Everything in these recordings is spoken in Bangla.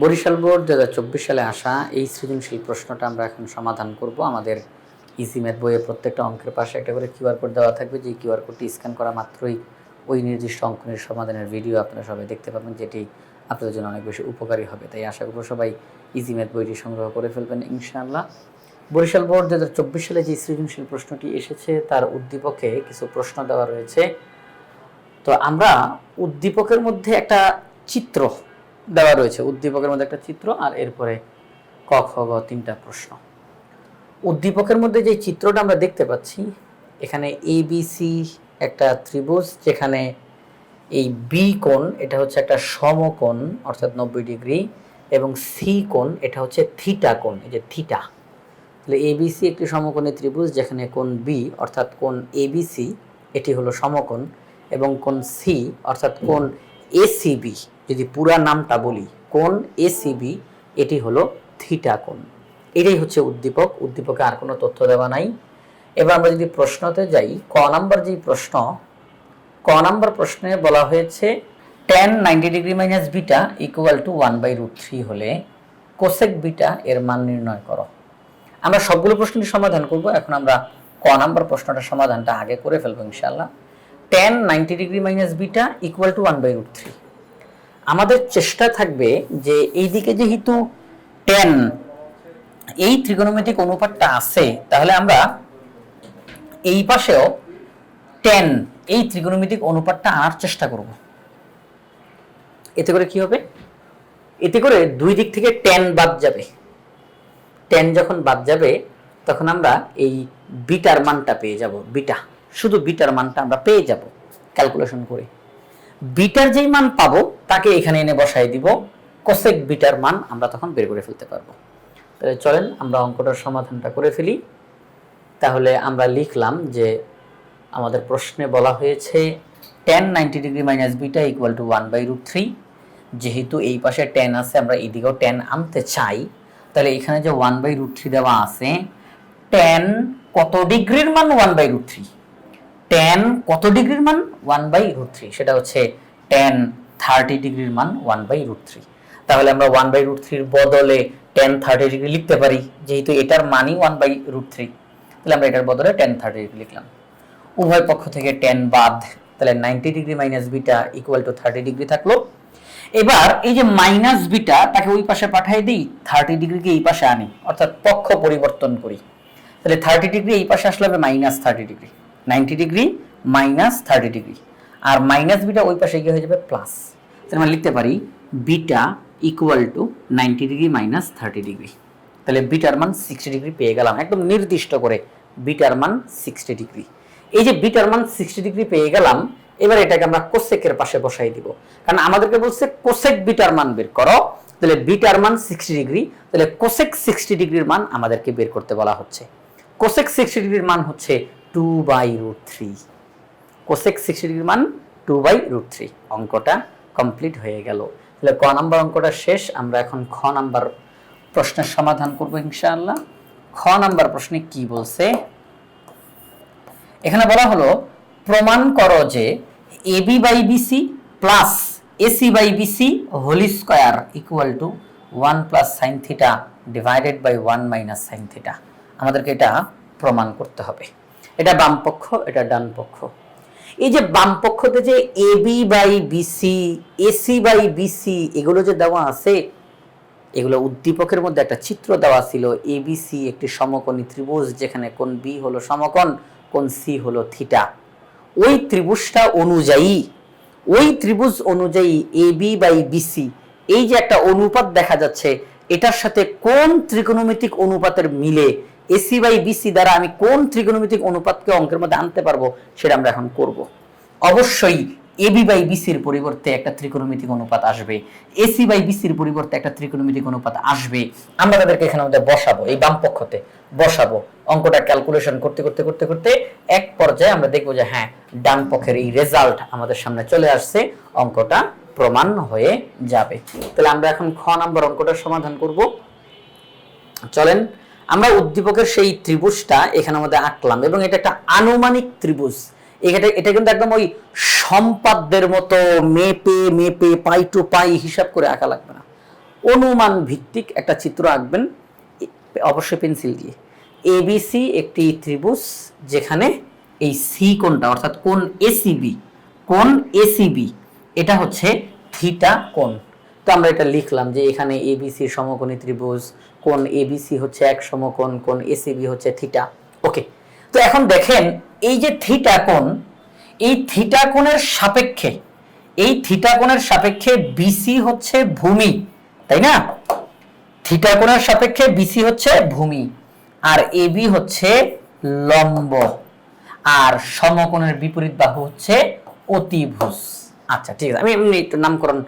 বরিশাল বোর্ড দু হাজার চব্বিশ সালে আসা এই সৃজনশীল প্রশ্নটা আমরা এখন সমাধান করব। আমাদের ইজি ম্যাথ বইয়ে প্রত্যেকটা অঙ্কের পাশে একটা করে কিউআর কোড দেওয়া থাকবে। যে কিউআর কোডটি স্ক্যান করা মাত্রই ওই নির্দিষ্ট অঙ্কনের সমাধানের ভিডিও আপনারা সবাই দেখতে পাবেন, যেটি আপনাদের জন্য অনেক বেশি উপকারী হবে। তাই আশা করব সবাই ইজি ম্যাথ বইটি সংগ্রহ করে ফেলবেন ইনশাআল্লাহ। বরিশাল বোর্ড দু হাজার চব্বিশ সালে যে সৃজনশীল প্রশ্নটি এসেছে, তার উদ্দীপকে কিছু প্রশ্ন দেওয়া রয়েছে। তো আমরা উদ্দীপকের মধ্যে একটা চিত্র দেওয়া রয়েছে। উদ্দীপকের মধ্যে একটা চিত্র আর এরপরে ক, খ, গ তিনটা প্রশ্ন। উদ্দীপকের মধ্যে যে চিত্রটা আমরা দেখতে পাচ্ছি, এখানে এ বি সি একটা ত্রিভুজ, যেখানে এই বি কোণ এটা হচ্ছে একটা সমকোণ, অর্থাৎ নব্বই ডিগ্রি, এবং সি কোণ এটা হচ্ছে থিটা কোণ, এই যে থিটা। তাহলে এবিসি একটি সমকোণী ত্রিভুজ, যেখানে কোণ বি অর্থাৎ কোণ এবিসি এটি হলো সমকোণ, এবং কোণ সি অর্থাৎ কোণ এসিবি যদি পুরা নামটা বলি কোণ এসিবি এটি হলো থিটা কোণ। এটাই হচ্ছে উদ্দীপক, উদ্দীপকে আর কোনো তথ্য দেওয়া নাই। এবার আমরা যদি প্রশ্নতে যাই, ক নাম্বার যে প্রশ্ন, ক নাম্বার প্রশ্নে বলা হয়েছে tan ninety degree minus beta equal to one by root three হলে কোসেক বিটা এর মান নির্ণয় করো। আমরা সবগুলো প্রশ্নের সমাধান করব, এখন আমরা ক নাম্বার প্রশ্নটার সমাধানটা আগে করে ফেলব ইনশাল্লাহ tan ninety degree minus beta equal to one by root three আমাদের চেষ্টা থাকবে যে এই দিকে যেহেতু টেন এই ত্রিকোণমিতিক অনুপাতটা আছে, তাহলে আমরা এই পাশেও টেন এই ত্রিকোণমিতিক অনুপাতটা আনার চেষ্টা করব। এতে করে কি হবে? এতে করে দুই দিক থেকে টেন বাদ যাবে। টেন যখন বাদ যাবে, তখন আমরা এই বিটার মানটা পেয়ে যাব। বিটা, শুধু বিটার মানটা আমরা পেয়ে যাব ক্যালকুলেশন করে। বিটার যেই মান পাবো, তাকে এখানে এনে বসাই দিব। কোসেক বিটার মান আমরা তখন বের করে ফেলতে পারব। তাহলে চলেন আমরা অঙ্কটার সমাধানটা করে ফেলি। তাহলে আমরা লিখলাম যে আমাদের প্রশ্নে বলা হয়েছে tan ninety degree minus beta equal to one by root three যেহেতু এই পাশে টেন আছে, আমরা এদিকেও টেন আনতে চাই। তাহলে এখানে যে ওয়ান বাই রুট থ্রি দেওয়া আছে টেন কত ডিগ্রির মান one by root three tan কত ডিগ্রির মান? ওয়ান বাই রুট থ্রি সেটা হচ্ছে টেন থার্টি ডিগ্রির মান ওয়ান বাই রুট থ্রি তাহলে আমরা ওয়ান বাই রুট থ্রির বদলে টেন থার্টি ডিগ্রি লিখতে পারি, যেহেতু এটার মানই ওয়ান বাই রুট থ্রি তাহলে আমরা এটার বদলে টেন থার্টি ডিগ্রি লিখলাম। উভয় পক্ষ থেকে টেন বাদ, তাহলে ninety degree minus beta equal to thirty degree থাকল। এবার এই যে মাইনাস বিটা তাকে ওই পাশে পাঠিয়ে দিই থার্টি ডিগ্রিকে এই পাশে আনি, অর্থাৎ পক্ষ পরিবর্তন করি। তাহলে থার্টি ডিগ্রি এই পাশে আসলে হবে minus thirty degree. Ninety degree minus thirty degree. আর মাইনাস বিটা ওই পাশে গিয়ে হয়ে যাবে প্লাস। আমরা লিখতে পারি beta equal to ninety degree minus thirty degree. তাহলে বিটার মান সিক্সটি ডিগ্রি পেয়ে গেলাম। একদম নির্দিষ্ট করে বিটার মান সিক্সটি ডিগ্রি। এই যে বিটার মান সিক্সটি ডিগ্রি পেয়ে গেলাম, এবার এটাকে আমরা কোসেকের পাশে বসাই দিব। কারণ আমাদেরকে বলছে কোসেক বিটার মান বের করো। তাহলে বিটার মান সিক্সটি ডিগ্রি, তাহলে কোসেক সিক্সটি ডিগ্রির মান আমাদেরকে বের করতে বলা হচ্ছে। কোসেক সিক্সটি ডিগ্রির মান হচ্ছে two by root three cosec sixty ডিগ্রির মান টু বাই রুট থ্রি অঙ্কটা কমপ্লিট হয়ে গেল। তাহলে ক নাম্বার অঙ্কটা শেষ? আমরা এখন খ নাম্বার প্রশ্নের সমাধান করব ইনশাআল্লাহ। খ নাম্বার প্রশ্নে কি বলছে? এখানে বলা হলো, প্রমাণ করো যে AB by BC plus AC by BC whole square equal to one plus sine theta divided by one minus sine theta আমাদেরকে এটা প্রমাণ করতে হবে। এটা বাম পক্ষ, এটা ডান পক্ষ। এই যে বাম পক্ষতে যে AB by BC AC by BC এগুলো যে দেওয়া আছে, এগুলো উদ্দীপকের মধ্যে একটা চিত্র দেওয়া ছিল এবিসি একটি সমকোণী ত্রিভুজ, যেখানে কোন বি হলো সমকোণ, কোন সি হলো থিটা। ওই ত্রিভুজটা অনুযায়ী, ওই ত্রিভুজ অনুযায়ী এ বি বাই বিসি এই যে একটা অনুপাত দেখা যাচ্ছে, এটার সাথে কোন ত্রিকোণমিতিক অনুপাতের মিলে এসি বাই বিসি দ্বারা আমি কোন ত্রিকোণমিতিক অনুপাতকে অঙ্কের মধ্যে আনতে পারব সেটা আমরা এখন করব। অবশ্যই এবি বাই বিসির পরিবর্তে একটা ত্রিকোণমিতিক অনুপাত আসবে। এসি বাই বিসির পরিবর্তে একটা ত্রিকোণমিতিক অনুপাত আসবে। আমরা তাদেরকে এখানে মধ্যে বসাবো, এই বাম পক্ষতে বসাবো। অঙ্কটা ক্যালকুলেশন করতে করতে করতে করতে এক পর্যায়ে আমরা দেখব যে হ্যাঁ ডান পক্ষের এই রেজাল্ট আমাদের সামনে চলে আসছে, অঙ্কটা প্রমাণ হয়ে যাবে। তাহলে আমরা এখন খ নাম্বার অঙ্কটা সমাধান করব। চলেন আমরা উদ্দীপকের সেই ত্রিভুজটা এখানে আমাদের আঁকলাম এবং এটা একটা আনুমানিক ত্রিভুজ। এটা এটা কিন্তু একদম ওই সম্পাদ্যের মতো মেপে মেপে, পাই টু পাই হিসাব করে আঁকা লাগবে না। অনুমান ভিত্তিক একটা চিত্র আঁকবেন, অবশ্যই পেন্সিল দিয়ে। এবিসি একটি ত্রিভুজ যেখানে এই সি কোনটা অর্থাৎ কোন এসিবি কোন এসিবি এটা হচ্ছে থিটা কোণ। তো আমরা এটা লিখলাম যে এখানে এবিসি সমকোণী ত্রিভুজ, কোণ এবিসি হচ্ছে এক সমকোণ, কোণ এসিবি হচ্ছে থিটা ওকে তো এখন দেখেন এই যে থিটা কোণ, এই থিটা কোণের সাপেক্ষে, এই থিটা কোণের সাপেক্ষে বিসি হচ্ছে ভূমি, তাই না? থিটা কোণের সাপেক্ষে বিসি হচ্ছে ভূমি, আর এবি হচ্ছে লম্ব, আর সমকোণের বিপরীত বাহু হচ্ছে অতিভুজ। আচ্ছা ঠিক আছে, আমি একটু নামকরণ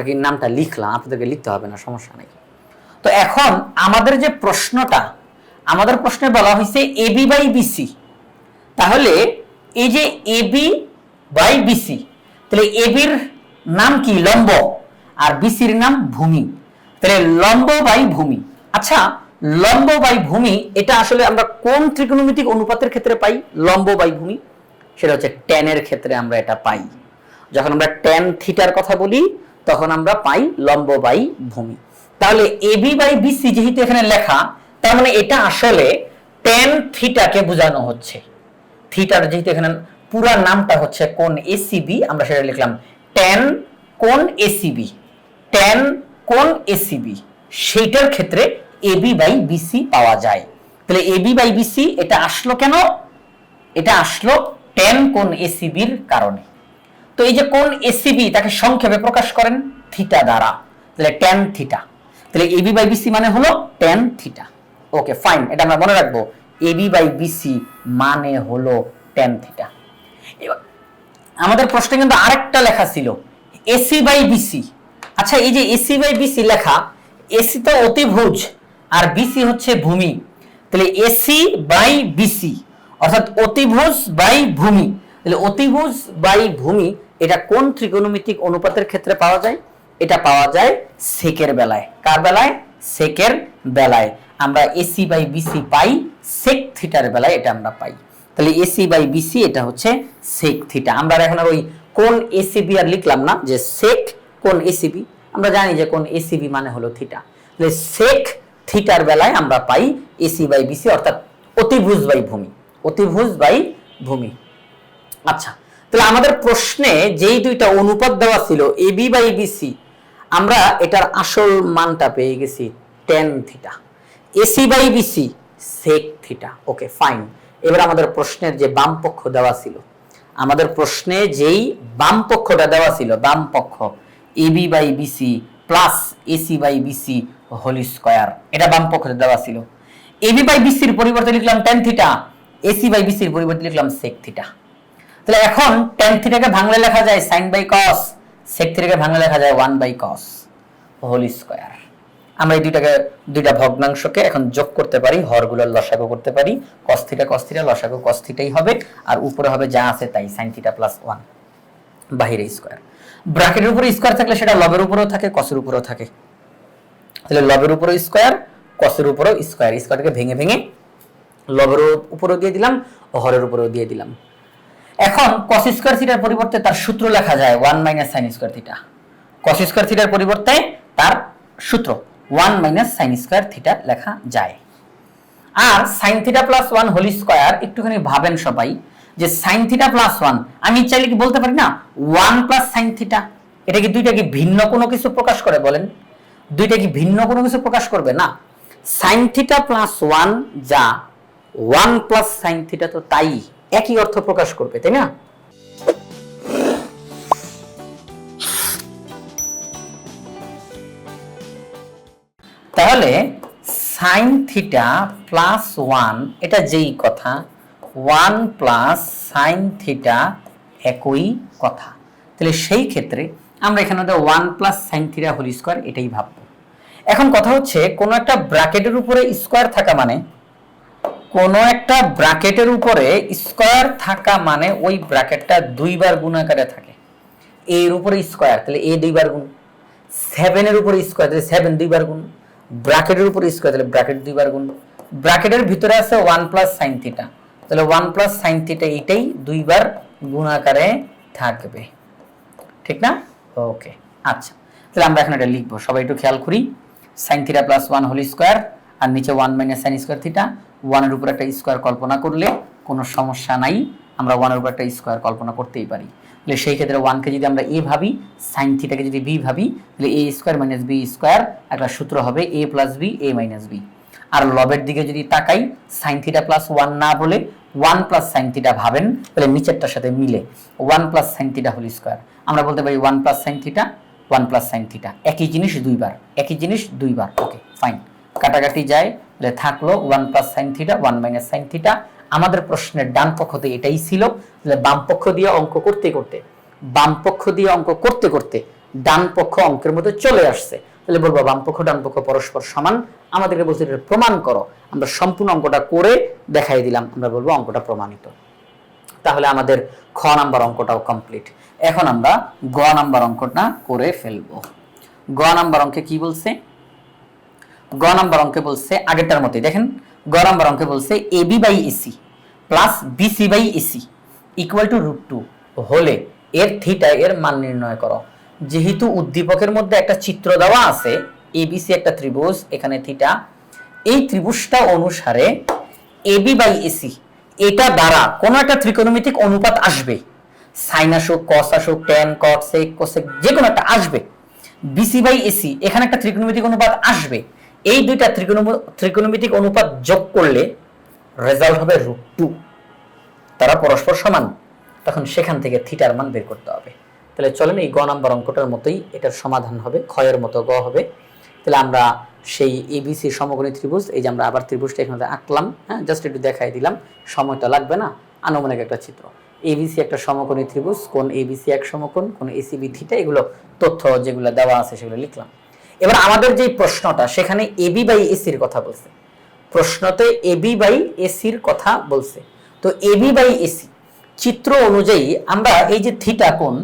আর নামটা লিখলাম, আপনাদেরকে লিখতে হবে না, সমস্যা নেই। তো এখন আমাদের যে প্রশ্নটা, আমাদের প্রশ্নে বলা হয়েছে এবি বাই বিসি তাহলে এই যে এবি বাই বিসি তাহলে এবির নাম কি? লম্ব। আর বিসির নাম ভূমি। তাহলে লম্ব বাই ভূমি। আচ্ছা লম্ব বাই ভূমি, এটা আসলে আমরা কোন ত্রিকোণমিতিক অনুপাতের ক্ষেত্রে পাই? লম্ব বাই ভূমি। সেটা হচ্ছে ট্যানের ক্ষেত্রে আমরা এটা পাই। যখন আমরা ট্যান থিটার কথা বলি তখন আমরা পাই লম্ব বাই ভূমি। তাহলে এবি বাই বিসি যেহেতু এখানে লেখা, তার মানে এটা আসলে ট্যান থিটাকে বোঝানো হচ্ছে। থিটার যেহেতু এখানে পুরা নামটা হচ্ছে কোন এসিবি আমরা সেটা লিখলাম ট্যান কোন এসিবি ট্যান কোন এসিবি সেইটার ক্ষেত্রে এবি বাই বিসি পাওয়া যায়। তাহলে এবি বাই বিসি এটা আসলো কেন? এটা আসলো টেন কোন এসিবির কারণে। তো এই যে কোন এসিবি তাকে সংক্ষেপে প্রকাশ করেন? থিটা দ্বারা। তাহলে ট্যান থিটা। তাহলে এবি বাই বিসি মানে হলো ট্যান থিটা। ওকে ফাইন এটা আমরা মনে রাখব। এবি বাই বিসি মানে হলো ট্যান থিটা। আমাদের প্রশ্নে কিন্তু আরেকটা লেখা ছিল। এসি বাই বিসি আচ্ছা এই যে এসি বাই বিসি লেখা এসি তো অতিভুজ, আর বিসি হচ্ছে ভূমি। তাহলে এসি বাই বিসি অর্থাৎ অতিভুজ বাই ভূমি। তাহলে অতিভুজ বাই ভূমি এটা কোন ত্রিকোণমিতিক অনুপাতের ক্ষেত্রে পাওয়া যায়? এটা পাওয়া যায় সেকের বেলায়। কার বেলায়? সেকের বেলায়। আমরা এসি বাই বিসি পাই সেক থিটার বেলায়, এটা আমরা পাই। তাহলে এসি বাই বিসি এটা হচ্ছে সেক থিটা আমরা এখন ওই কোন এসিবি আর লিখলাম না যে সেক কোন এসিবি আমরা জানি যে কোন এসিবি মানে হলো থিটা তাহলে সেক থিটার বেলায় আমরা পাই এসি বাই বিসি অর্থাৎ অতিভুজ বাই ভূমি। অতিভুজ বাই ভূমি। আচ্ছা তাহলে আমাদের প্রশ্নে যেই দুইটা অনুপাত দেওয়া ছিল এবি বাই বিসি আমরা এটার আসল মানটা পেয়ে গেছি tan theta AC by BC sec theta okay fine এবার আমাদের প্রশ্নের যে বাম পক্ষ দেওয়া ছিল, আমাদের প্রশ্নে যেই বাম পক্ষটা দেওয়া ছিল, বাম পক্ষ AB by BC plus AC by BC whole square এটা বাম পক্ষে দেওয়া ছিল। এবি বাই বিসির পরিবর্তে লিখলাম টেন থিটা এসি বাই বিসির পরিবর্তে লিখলাম সেক থিটা তাহলে এখন টেন থিটাকে ভাঙলে লেখা যায় সাইন বাই কস সেক থিটাকে ভাঙলে লেখা যায় one by cos whole square আমরা এই দুইটাকে, দুইটা ভগ্নাংশকে এখন যোগ করতে পারি হরগুলোর লসাগু করতে পারি কস থিটা কস থিটা লসাগু হবে, আর উপরে হবে যা আছে তাই সাইন থিটা প্লাস ওয়ান বাহিরে স্কয়ার ব্র্যাকেটের উপরে স্কয়ার থাকলে সেটা লবের উপরেও থাকে কসের উপরেও থাকে। তাহলে লবের উপরেও স্কয়ার কসের উপরেও স্কয়ার স্কয়ারটাকে ভেঙে ভেঙে লবের উপরেও দিয়ে দিলাম, হরের উপরেও দিয়ে দিলাম। এখন কস স্কয়ার থিটার পরিবর্তে তার সূত্র লেখা যায় one minus sine square theta cos square থিটার পরিবর্তে তার সূত্র one minus sine square theta লেখা যায়। আর sine theta plus one whole square একটুখানি ভাবেন সবাই যে সাইন থিটা প্লাস ওয়ান আমি চাইলে কি বলতে পারি না? ওয়ান প্লাস সাইন থিটা এটা কি দুইটা কি ভিন্ন কোনো কিছু প্রকাশ করে বলেন? দুইটা কি ভিন্ন কোনো কিছু প্রকাশ করবে না? সাইন থিটা প্লাস ওয়ান যা ওয়ান প্লাস সাইন থিটা তো তাই। একই অর্থ প্রকাশ করবে, তাই না? তাহলে সাইন থিটা প্লাস ওয়ান এটা যেই কথা ওয়ান প্লাস সাইন থিটা একই কথা। তাহলে সেই ক্ষেত্রে আমরা এখানে one plus sine theta whole square এটাই ভাববো। এখন কথা হচ্ছে, কোনো একটা ব্র্যাকেটের উপরে স্কোয়ার থাকা মানে কোনো একটা ব্র্যাকেটের উপরে স্কোয়ার থাকা মানে ওই ব্র্যাকেটটা দুইবার গুণাকারে থাকে। এর উপরে স্কোয়ার, তাহলে এ দুইবার গুণ। সেভেনের উপরে স্কোয়ার, তাহলে সেভেন দুইবার গুণ। ব্র্যাকেটের উপরে স্কোয়ার, তাহলে ব্র্যাকেট দুইবার গুণ। ব্র্যাকেটের ভিতরে আছে ওয়ান প্লাস সাইন থিটা তাহলে ওয়ান প্লাস সাইন থিটা এটাই দুইবার গুণাকারে থাকবে। ঠিক না? ওকে আচ্ছা। তাহলে আমরা এখন এটা লিখব। সবাই একটু খেয়াল করি। Sine theta plus one whole square আর নিচে one minus sine square theta ওয়ানের উপর একটা স্কোয়ার কল্পনা করলে কোনো সমস্যা নাই, আমরা ওয়ানের উপর একটা স্কোয়ার কল্পনা করতেই পারি। তাহলে সেই ক্ষেত্রে ওয়ানকে যদি আমরা এ ভাবি, সাইন থিটাকে যদি বি ভাবি, তাহলে A square minus B square একটা সূত্র হবে A plus B, A minus B. আর লবের দিকে যদি তাকাই, সাইন থিটা প্লাস ওয়ান না বলে ওয়ান প্লাস সাইন থিটা ভাবেন, তাহলে নিচেরটার সাথে মিলে one plus sine theta whole square. আমরা বলতে পারি one plus sine theta, one plus sine theta. একই জিনিস দুইবার, একই জিনিস দুইবার। Okay, fine. কাটাকাটি যায় তাহলে থাকল one plus sine theta one minus sine theta আমাদের প্রশ্নের ডান পক্ষ পক্ষতে এটাই ছিল তাহলে বাম পক্ষ দিয়ে অঙ্ক করতে করতে, বাম পক্ষ দিয়ে অঙ্ক করতে করতে ডান পক্ষ অঙ্কের মধ্যে চলে আসছে। তাহলে বলব বাম পক্ষ, ডান পক্ষ পরস্পর সমান। আমাদেরকে বলছে এটা প্রমাণ করো। আমরা সম্পূর্ণ অঙ্কটা করে দেখাই দিলাম। আমরা বলব অঙ্কটা প্রমাণিত। তাহলে আমাদের খ নাম্বার অঙ্কটাও কমপ্লিট এখন আমরা গ নাম্বার অঙ্কটা করে ফেলব। গ নাম্বার অঙ্কে কি বলছে? গ নাম্বার অঙ্কে বলছে আগেরটার মতোই। দেখেন, গ নাম্বার অঙ্কে বলছে AB by AC plus BC by AC equal to root two হলে এর থিটা এর মান নির্ণয় করো। যেহেতু উদ্দীপকের মধ্যে একটা চিত্র দেওয়া আছে এবিসি একটা ত্রিভুজ, এখানে থিটা এই ত্রিভুজটা অনুসারে এবি বাই এসি এটা দ্বারা কোনো একটা ত্রিকোণমিতিক অনুপাত আসবে। সাইন আসুক কস আসুক টেন কট সেক কোসেক যে কোনো একটা আসবে। বিসি বাই এসি এখানে একটা ত্রিকোণমিতিক অনুপাত আসবে। এই দুইটা ত্রিকোণ ত্রিকোণমিতিক অনুপাত যোগ করলে রেজাল্ট হবে রুট টু তারা পরস্পর সমান। তখন সেখান থেকে থিটার মান বের করতে হবে। তাহলে চলেন এই গ নাম্বার অঙ্কটার মতোই এটার সমাধান হবে ক্ষয়ের মতো গ হবে। তাহলে আমরা সেই এবিসি সমকোণী ত্রিভুজ, এই যে আমরা আবার ত্রিভুজটা এখানে আঁকলাম হ্যাঁ জাস্ট একটু দেখাই দিলাম। সময়টা লাগবে না, আনুমানিক একটা চিত্র। এবিসি একটা সমকোণী ত্রিভুজ কোন এবিসি এক সমকোণ কোন এসিবি থিটা এগুলো তথ্য যেগুলো দেওয়া আছে সেগুলো লিখলাম। এবার আমাদের যে প্রশ্নটা, সেখানে এবি বাই এসির কথা বলছে। প্রশ্নতে এবি বাই এসির কথা বলছে। তো এবি বাই এসি চিত্র অনুযায়ী আমরা এই যে থিটা কোণ,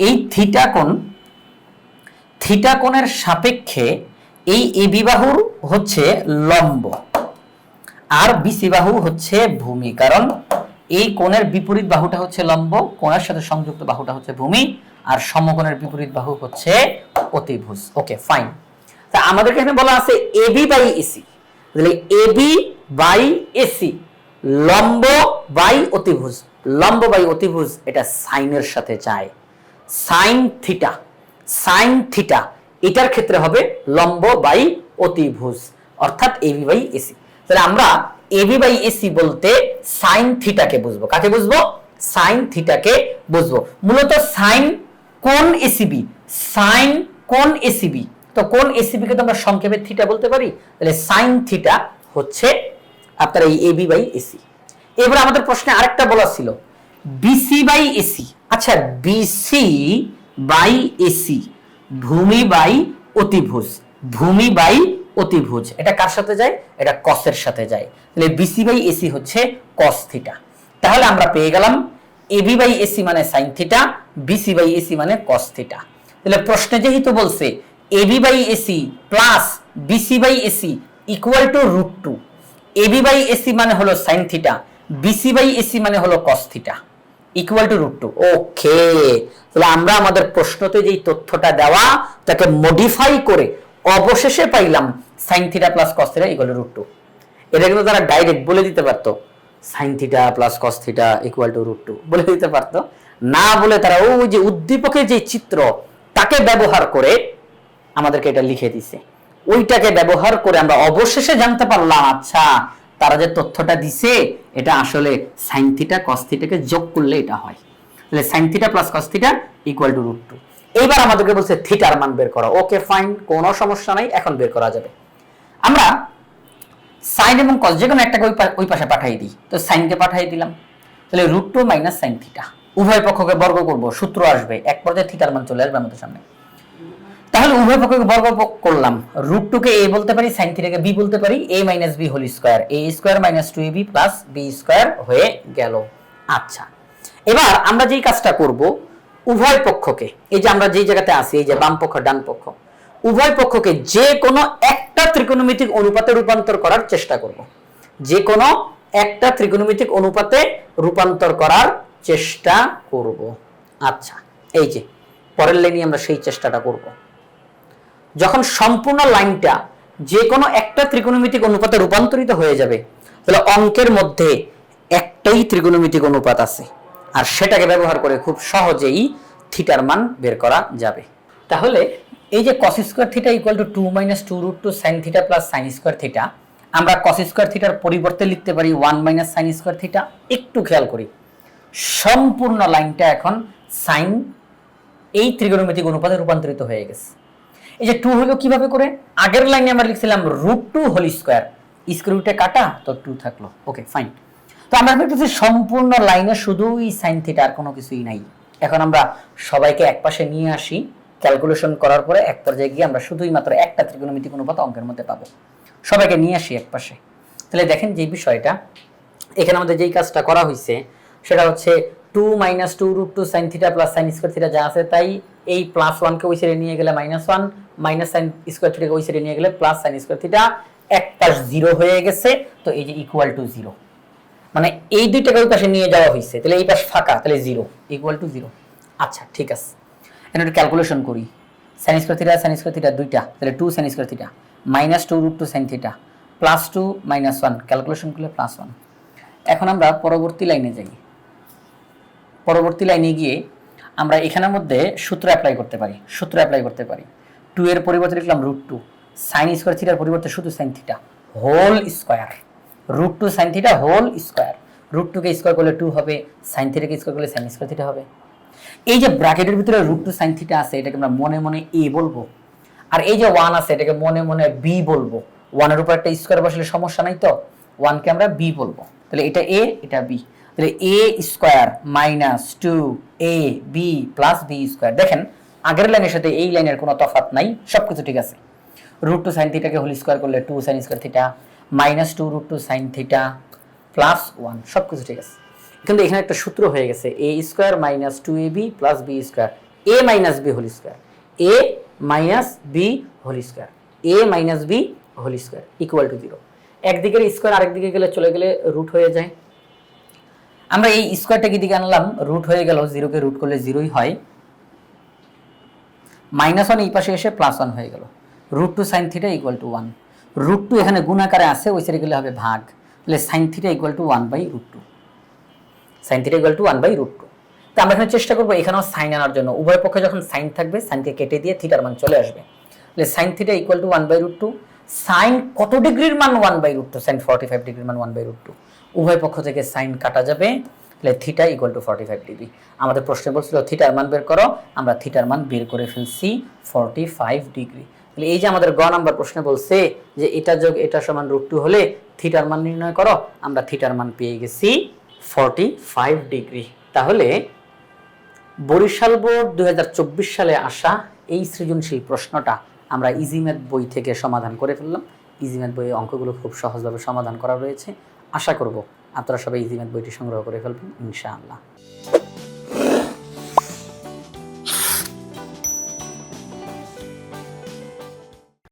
এই থিটা কোণ থিটা কোণের সাপেক্ষে এই এবি বাহুর হচ্ছে লম্ব। আর বিসি বাহু হচ্ছে ভূমি। কারণ এই কোণের বিপরীত বাহুটা হচ্ছে লম্ব, কোণের সাথে সংযুক্ত বাহুটা হচ্ছে ভূমি, আর সমকোণের বিপরীত বাহু হচ্ছে অতিভুজ। ওকে ফাইন তা আমাদের এখানে বলা আছে এবি বাই এসি তাহলে এবি বাই এসি লম্ব বাই অতিভুজ। লম্ব বাই অতিভুজ এটা সাইনের সাথে যায়। সাইন থিটা সাইন থিটা এটার ক্ষেত্রে হবে লম্ব বাই অতিভুজ। অর্থাৎ এবি বাই এসি তাহলে আমরা এবি বাই এসি বলতে সাইন থিটাকে বুঝব। কাকে বুঝব? সাইন থিটাকে বুঝব। মূলত সাইন কোন এসিবি সাইন কোন এসিবি তো কোন এসিবি কে তো আমরা সংক্ষেপে থিটা বলতে পারি? তাহলে সাইন থিটা হচ্ছে আপনার এই এবি বাই এসি এবার আমাদের প্রশ্নে আরেকটা বলা ছিল। বিসি বাই এসি আচ্ছা বিসি বাই এসি ভূমি বাই অতিভুজ। ভূমি বাই অতিভুজ। এটা কার সাথে যায়? এটা কসের সাথে যায়। তাহলে বিসি বাই এসি হচ্ছে কস থিটা তাহলে আমরা পেয়ে গেলাম এবি বাই এসি মানে sine theta BC by AC মানে কস থিটা তাহলে প্রশ্নে যেহেতু বলছে AB by AC plus BC by AC equal to root two AB by AC মানে হলো sine theta BC by AC মানে হলো cos theta equal to root two okay তাহলে আমরা আমাদের প্রশ্নতে যেই তথ্যটা দেওয়া, তাকে মডিফাই করে অবশেষে পাইলাম sine theta plus cos theta equal to root two এটা কিন্তু তারা ডাইরেক্ট বলে দিতে পারতো sine theta plus cos theta equal to root two বলে দিতে পারতো। না বলে তারা ওই যে উদ্দীপকের যে চিত্র তাকে ব্যবহার করে আমাদেরকে এটা লিখে দিছে। ওইটাকে ব্যবহার করে আমরা অবশেষে জানতে পারলাম আচ্ছা তারা যে তথ্যটা দিছে, এটা আসলে সাইন থিটা কস থিটাকে যোগ করলে এটা হয়। তাহলে sine theta plus cos theta equal to root two এইবার আমাদেরকে বলছে থিটার মান বের করা। ওকে ফাইন কোনো সমস্যা নাই, এখন বের করা যাবে। আমরা সাইন এবং কস যে কোনো একটাকে ওই পাশে পাঠিয়ে দিই। তো সাইনকে পাঠিয়ে দিলাম। তাহলে root two minus sine theta উভয় পক্ষকে বর্গ করব, সূত্র আসবে। এক পর্যায়ে থিটার মান চলে আসবে আমাদের সামনে। তাহলে উভয় পক্ষকে বর্গ করলাম। রুট টু কে এ বলতে পারি সাইন থিটাকে বি বলতে পারি A minus B whole square A square minus two B plus B square হয়ে গেল। আচ্ছা এবার আমরা যেই কাজটা করব, উভয় পক্ষকে, এই যে আমরা যেই জায়গাতে আছি, এই যে বাম পক্ষ, ডান পক্ষ, উভয় পক্ষকে যে কোনো একটা ত্রিকোণমিতিক অনুপাতে রূপান্তর করার চেষ্টা করব। যে কোনো একটা ত্রিকোণমিতিক অনুপাতে রূপান্তর করার চেষ্টা করব। আচ্ছা এই যে, পরের লাইনে আমরা সেই চেষ্টাটা করব। যখন সম্পূর্ণ লাইনটা যে কোনো একটা ত্রিকোণমিতিক অনুপাতে রূপান্তরিত হয়ে যাবে, তাহলে অঙ্কের মধ্যে একটাই ত্রিকোণমিতিক অনুপাত আছে। আর সেটাকে ব্যবহার করে খুব সহজেই থিটার মান বের করা যাবে। তাহলে এই যে cos square theta equal to two minus two root two sine theta plus sine square theta আমরা কস স্কোয়ার থিটার পরিবর্তে লিখতে পারি one minus sine square theta একটু খেয়াল করি। সম্পূর্ণ লাইনটা এখন সাইন এই ত্রিকোণমিতিক অনুপাতে রূপান্তরিত হয়ে গেছে। এই যে টু হলো কীভাবে করে? আগের লাইনে আমরা লিখছিলাম root two whole square square রুটে কাটা, তো টু থাকল। ওকে ফাইন তো আমরা দেখতেছি সম্পূর্ণ লাইনে শুধুই সাইন থিটা আর কোনো কিছুই নাই। এখন আমরা সবাইকে একপাশে নিয়ে আসি। ক্যালকুলেশন করার পরে এক পর্যায়ে গিয়ে আমরা শুধুই মাত্র একটা ত্রিকোণমিতিক অনুপাত অঙ্কের মধ্যে পাবো। সবাইকে নিয়ে আসি একপাশে। তাহলে দেখেন যে বিষয়টা, এখানে আমাদের যেই কাজটা করা হয়েছে সেটা হচ্ছে two minus two root two sine theta plus sine square theta যা আছে, তাই এই প্লাস ওয়ানকে ওই সাইডে নিয়ে গেলে minus one minus sine square থিটাকে ওই সাইডে নিয়ে গেলে প্লাস সাইন স্কোয়ার থিটা এক পাশ জিরো হয়ে গেছে, তো এই যে ইকুয়াল টু জিরো মানে এই দুইটাকে ওই পাশে নিয়ে যাওয়া হয়েছে তাহলে এই পাশ ফাঁকা, তাহলে জিরো ইকুয়াল টু জিরো আচ্ছা ঠিক আছে। এখন একটু ক্যালকুলেশন করি। Sine square theta sine square theta দুইটা, তাহলে two sine square theta minus two root two sine theta plus two minus one calculation করলে প্লাস ওয়ান এখন আমরা পরবর্তী লাইনে যাই। পরবর্তী লাইনে গিয়ে আমরা এখানের মধ্যে সূত্র অ্যাপ্লাই করতে পারি, সূত্র অ্যাপ্লাই করতে পারি। টু এর পরিবর্তে লিখলাম রুট টু সাইন স্কোয়ার থিটার পরিবর্তে শুধু sine theta whole square root two sine theta whole square root টুকে স্কোয়ার করলে টু হবে সাইন থিটাকে স্কোয়ার করলে সাইন স্কোয়ার থিটা হবে। এই যে ব্র্যাকেটের ভিতরে রুট টু সাইন থিটা আছে, এটাকে আমরা মনে মনে এ বলব। আর এই যে ওয়ান আছে, এটাকে মনে মনে বি বলব। ওয়ানের উপর একটা স্কোয়ার বসলে সমস্যা নাই তো? ওয়ানকে আমরা বি বলব। তাহলে এটা এ এটা বি তাহলে A square minus two A B plus B square দেখেন, আগের লাইনের সাথে এই লাইনের কোনো তফাৎ নাই সব কিছু ঠিক আছে। রুট টু সাইন থিটাকে হোল স্কোয়ার করলে two sine square theta minus two root two sine theta plus one সব কিছু ঠিক আছে। কিন্তু এখানে একটা সূত্র হয়ে গেছে A square minus two A B plus B square A minus B whole square A minus B whole square A minus B whole square equal to zero একদিকের square আরেকদিকে গেলে চলে গেলে রুট হয়ে যায়। আমরা এই স্কোয়ারটাকে দিকে আনলাম? রুট হয়ে গেল জিরোকে রুট করলে জিরোই হয়। মাইনাস ওয়ান এই পাশে এসে প্লাস ওয়ান হয়ে গেল। Root two sine theta equal to one root two এখানে গুণাকারে আছে, ওই সাইডে গেলে হবে ভাগ। তাহলে sine theta equal to one by root two sine theta equal to one by root two তো আমরা এখানে চেষ্টা করব এখানেও সাইন আনার জন্য। উভয় পক্ষে যখন সাইন থাকবে সাইনকে কেটে দিয়ে থিটার মান চলে আসবে। তাহলে sine theta equal to one by root two sine কত ডিগ্রির মান? One by root two sine forty five ডিগ্রির মান ওয়ান বাই রুট টু উভয় পক্ষ থেকে সাইন কাটা যাবে। তাহলে theta equal to forty five degree আমাদের প্রশ্নে বলছিল থিটার মান বের করো, আমরা থিটার মান বের করে ফেলছি ফর্টি ফাইভ ডিগ্রি তাহলে এই যে আমাদের গ নাম্বার প্রশ্নে বলছে যে এটা যোগ এটা সমান রুট টু হলে থিটার মান নির্ণয় করো, আমরা থিটার মান পেয়ে গেছি ফর্টি ফাইভ ডিগ্রি তাহলে বরিশাল বোর্ড দু হাজার চব্বিশ সালে আসা এই সৃজনশীল প্রশ্নটা আমরা ইজিম্যাথ বই থেকে সমাধান করে ফেললাম। ইজিম্যাথ বইয়ে অঙ্কগুলো খুব সহজভাবে সমাধান করা রয়েছে। আশা করব আপনারা সবাই ইজিম্যাথ বইটি সংগ্রহ করে ফেলবেন ইনশাআল্লাহ।